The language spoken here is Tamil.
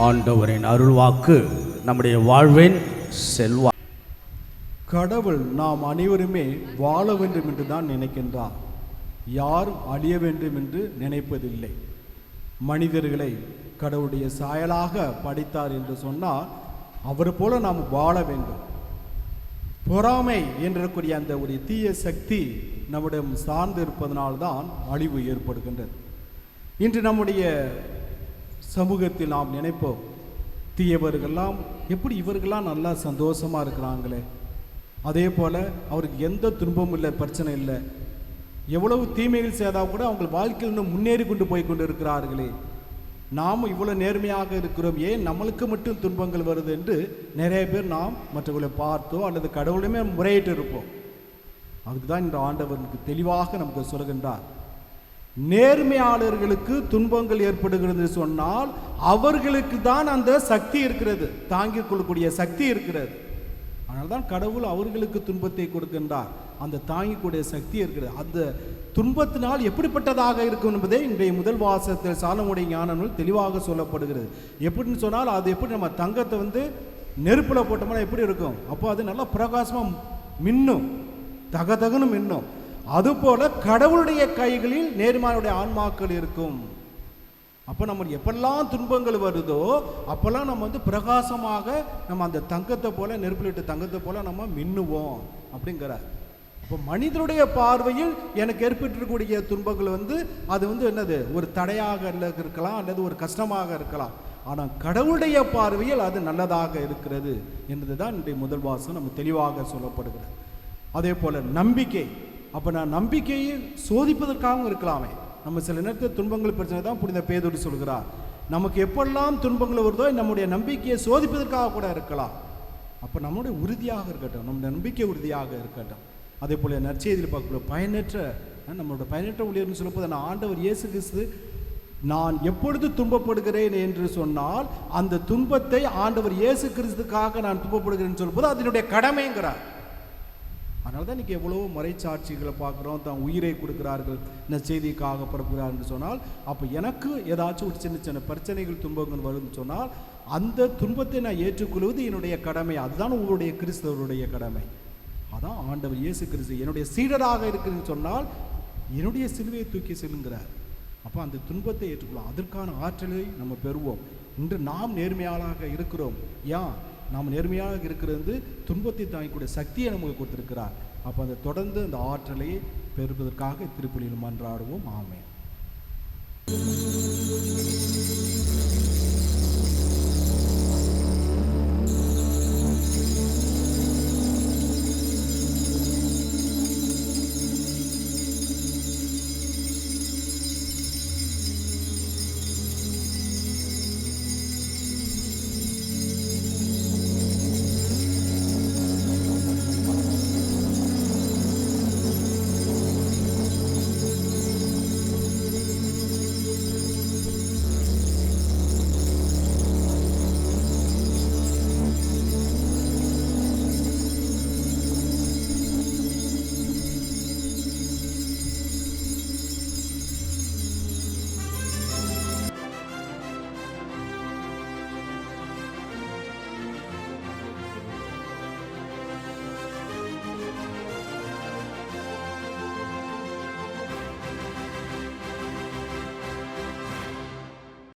ஆண்டவரின் அருள்வாக்கு நம்முடைய வாழ்வின் செல்வா கடவுள் நாம் அனைவருமே வாழ வேண்டும் என்று தான் நினைக்கின்றார். யாரும் அழிய வேண்டும் என்று நினைப்பதில்லை. மனிதர்களை கடவுளுடைய சாயலாக படைத்தார் என்று சொன்னால் அவர் போல நாம் வாழ வேண்டும். பொறாமை என்றக்கூடிய அந்த ஒரு தீய சக்தி நம்மிடம் சார்ந்து இருப்பதனால்தான் அழிவு ஏற்படுகின்றது. இன்று நம்முடைய சமூகத்தில் நாம் நினைப்போம். தீயவர்கள்லாம் எப்படி இவர்கள்லாம் நல்லா சந்தோஷமாக இருக்கிறாங்களே. அதே போல் அவருக்கு எந்த துன்பமும் இல்லை பிரச்சனை இல்லை. எவ்வளவு தீமைகள் செய்தால் கூட அவங்க வாழ்க்கையில் இன்னும் முன்னேறி கொண்டு போய் கொண்டு இருக்கிறார்களே நாம் இவ்வளோ நேர்மையாக இருக்கிறோம். ஏன் நம்மளுக்கு மட்டும் துன்பங்கள் வருது என்று நிறைய பேர் நாம் மற்றவர்களை பார்த்தோ அல்லது கடவுளுமே முறையிட்டு இருப்போம். அதுக்கு தான் இந்த ஆண்டவனுக்கு தெளிவாக நமக்கு சொல்கின்றார் நேர்மையாளர்களுக்கு துன்பங்கள் ஏற்படுகிறது சொன்னால் அவர்களுக்கு தான் அந்த சக்தி இருக்கிறது தாங்கிக் கொள்ளக்கூடிய சக்தி இருக்கிறது. அதனால தான் கடவுள் அவர்களுக்கு துன்பத்தை கொடுக்கின்றார். அந்த தாங்கிக்கூடிய சக்தி இருக்கிறது. அந்த துன்பத்தினால் எப்படிப்பட்டதாக இருக்கும் என்பதை இன்றைய முதல் வாசத்தில் சாலமுடைய ஞான நூல் தெளிவாக சொல்லப்படுகிறது. எப்படின்னு சொன்னால் அது எப்படி நம்ம தங்கத்தை வந்து நெருப்பில் போட்டோம்னா எப்படி இருக்கும்? அப்போ அது நல்லா பிரகாசமாக மின்னும். தகதகன்னு மின்னும். அதுபோல கடவுளுடைய கைகளில் நேர்மானுடைய ஆன்மாக்கள் இருக்கும். அப்போ நம்ம எப்பெல்லாம் துன்பங்கள் வருதோ அப்போல்லாம் நம்ம வந்து பிரகாசமாக நம்ம அந்த தங்கத்தை போல நெருப்பிலிட்டு தங்கத்தை போல நம்ம மின்னுவோம் அப்படிங்கிறார். அப்போ மனிதனுடைய பார்வையில் எனக்கு ஏற்பட்டிருக்கக்கூடிய துன்பங்கள் வந்து அது வந்து என்னது? ஒரு தடையாக இருக்கலாம் அல்லது ஒரு கஷ்டமாக இருக்கலாம். ஆனால் கடவுளுடைய பார்வையில் அது நல்லதாக இருக்கிறது. என்பதுதான் இன்றைய முதல் வாசம் நம்ம தெளிவாக சொல்லப்படுகிறது. அதே போல நம்பிக்கை. அப்போ நான் நம்பிக்கையை சோதிப்பதற்காகவும் இருக்கலாமே. நம்ம சில நேரத்தில் துன்பங்கள் பிரச்சனை தான் புனித பேதோடு சொல்கிறார். நமக்கு எப்பெல்லாம் துன்பங்கள் வருதோ நம்முடைய நம்பிக்கையை சோதிப்பதற்காக கூட இருக்கலாம். அப்போ நம்முடைய உறுதியாக இருக்கட்டும் நம்முடைய நம்பிக்கை உறுதியாக இருக்கட்டும். அதே போல நற்செய்தியில் பார்க்கக்கூடிய பயனற்ற நம்மளோட பயனற்ற ஊழியர்னு சொல்லும்போது நான் ஆண்டவர் இயேசு கிறிஸ்து நான் எப்பொழுது துன்பப்படுகிறேன் என்று சொன்னால் அந்த துன்பத்தை ஆண்டவர் இயேசு கிறிஸ்துக்காக நான் துன்பப்படுகிறேன்னு சொல்லும்போது அதனுடைய கடமைங்கிறார். அதனால தான் இன்றைக்கி எவ்வளவோ மறைச்சாட்சிகளை பார்க்குறோம் தான் உயிரை கொடுக்கிறார்கள் இந்த செய்திக்காக பரப்புகிறார் என்று சொன்னால் அப்போ எனக்கு ஏதாச்சும் ஒரு சின்ன சின்ன பிரச்சனைகள் துன்பங்கள் வரும்னு சொன்னால் அந்த துன்பத்தை நான் ஏற்றுக்கொள்வது என்னுடைய கடமை. அதுதான் உங்களுடைய கிறிஸ்தவருடைய கடமை. அதான் ஆண்டவர் இயேசு கிறிஸ்து என்னுடைய சீடராக இருக்குதுன்னு சொன்னால் என்னுடைய சிலுவையை தூக்கி செல்லுங்கிறார். அப்போ அந்த துன்பத்தை ஏற்றுக்கொள்ளும். அதற்கான ஆற்றலை நம்ம பெறுவோம். இன்று நாம் நேர்மையாளாக இருக்கிறோம். ஏன்? நாம் நேர்மையாக இருக்கிறது வந்து துன்பத்தை தாங்கக்கூடிய சக்தியை நமக்கு கொடுத்துருக்கிறார். அப்போ அதை தொடர்ந்து அந்த ஆற்றலை பெறுவதற்காக திருப்பலியில் மன்றாடுவோம். ஆமே